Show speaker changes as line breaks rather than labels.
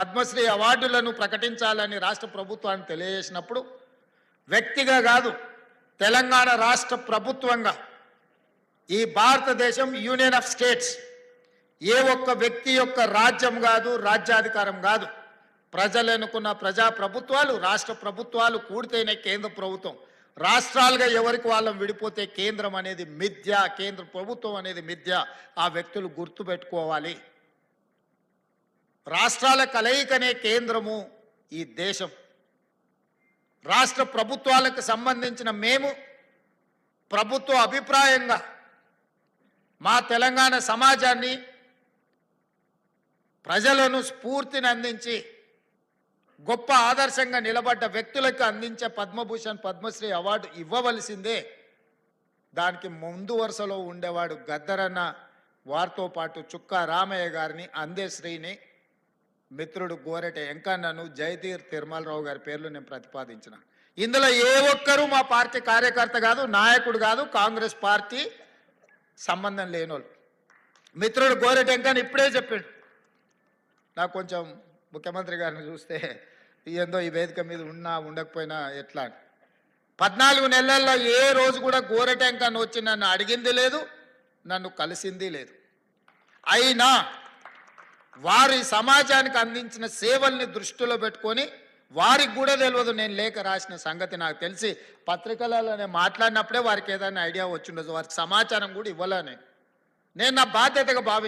పద్మశ్రీ అవార్డులను ప్రకటించాలని రాష్ట్ర ప్రభుత్వాన్ని తెలియజేసినప్పుడు వ్యక్తిగా కాదు తెలంగాణ రాష్ట్ర ప్రభుత్వంగా ఈ భారతదేశం యూనియన్ ఆఫ్ స్టేట్స్ ఏ ఒక్క వ్యక్తి యొక్క రాజ్యం కాదు రాజ్యాధికారం కాదు. ప్రజలు ప్రజా ప్రభుత్వాలు రాష్ట్ర ప్రభుత్వాలు కూడితేనే కేంద్ర ప్రభుత్వం. రాష్ట్రాలుగా ఎవరికి వాళ్ళం విడిపోతే కేంద్రం అనేది మిథ్య కేంద్ర ప్రభుత్వం అనేది మిథ్య. ఆ వ్యక్తులు గుర్తుపెట్టుకోవాలి. రాష్ట్రాల కలయికనే కేంద్రము ఈ దేశం. రాష్ట్ర ప్రభుత్వాలకు సంబంధించిన మేము ప్రభుత్వ అభిప్రాయంగా మా తెలంగాణ సమాజాన్ని ప్రజలను స్ఫూర్తిని అందించి గొప్ప ఆదర్శంగా నిలబడ్డ వ్యక్తులకు అందించే పద్మభూషణ్ పద్మశ్రీ అవార్డు ఇవ్వవలసిందే. దానికి ముందు వరుసలో ఉండేవాడు గద్దరన్న వారితో పాటు చుక్కా రామయ్య గారిని అందేశ్రీని మిత్రుడు గోరెట వెంకన్నను జయతీర్ తిరుమలరావు గారి పేర్లు నేను ప్రతిపాదించిన. ఇందులో ఏ ఒక్కరూ మా పార్టీ కార్యకర్త కాదు నాయకుడు కాదు కాంగ్రెస్ పార్టీ సంబంధం లేనోళ్ళు. మిత్రుడు గోరెట వెంకన్న ఇప్పుడే చెప్పాడు. నాకు కొంచెం ముఖ్యమంత్రి గారిని చూస్తే ఏందో ఈ వేదిక మీద ఉన్నా ఉండకపోయినా ఎట్లా? అని. పద్నాలుగు నెలల్లో ఏ రోజు కూడా గోరెటెంకన్ వచ్చి నన్ను అడిగింది లేదు నన్ను కలిసింది లేదు. అయినా వారి సమాజానికి అందించిన సేవల్ని దృష్టిలో పెట్టుకొని వారికి కూడా తెలియదు నేను లేఖ రాసిన సంగతి నాకు తెలిసి పత్రికలలో నేను మాట్లాడినప్పుడే వారికి ఏదైనా ఐడియా వచ్చిండదు వారికి సమాచారం కూడా ఇవ్వలే నేను నా బాధ్యతగా భావించాను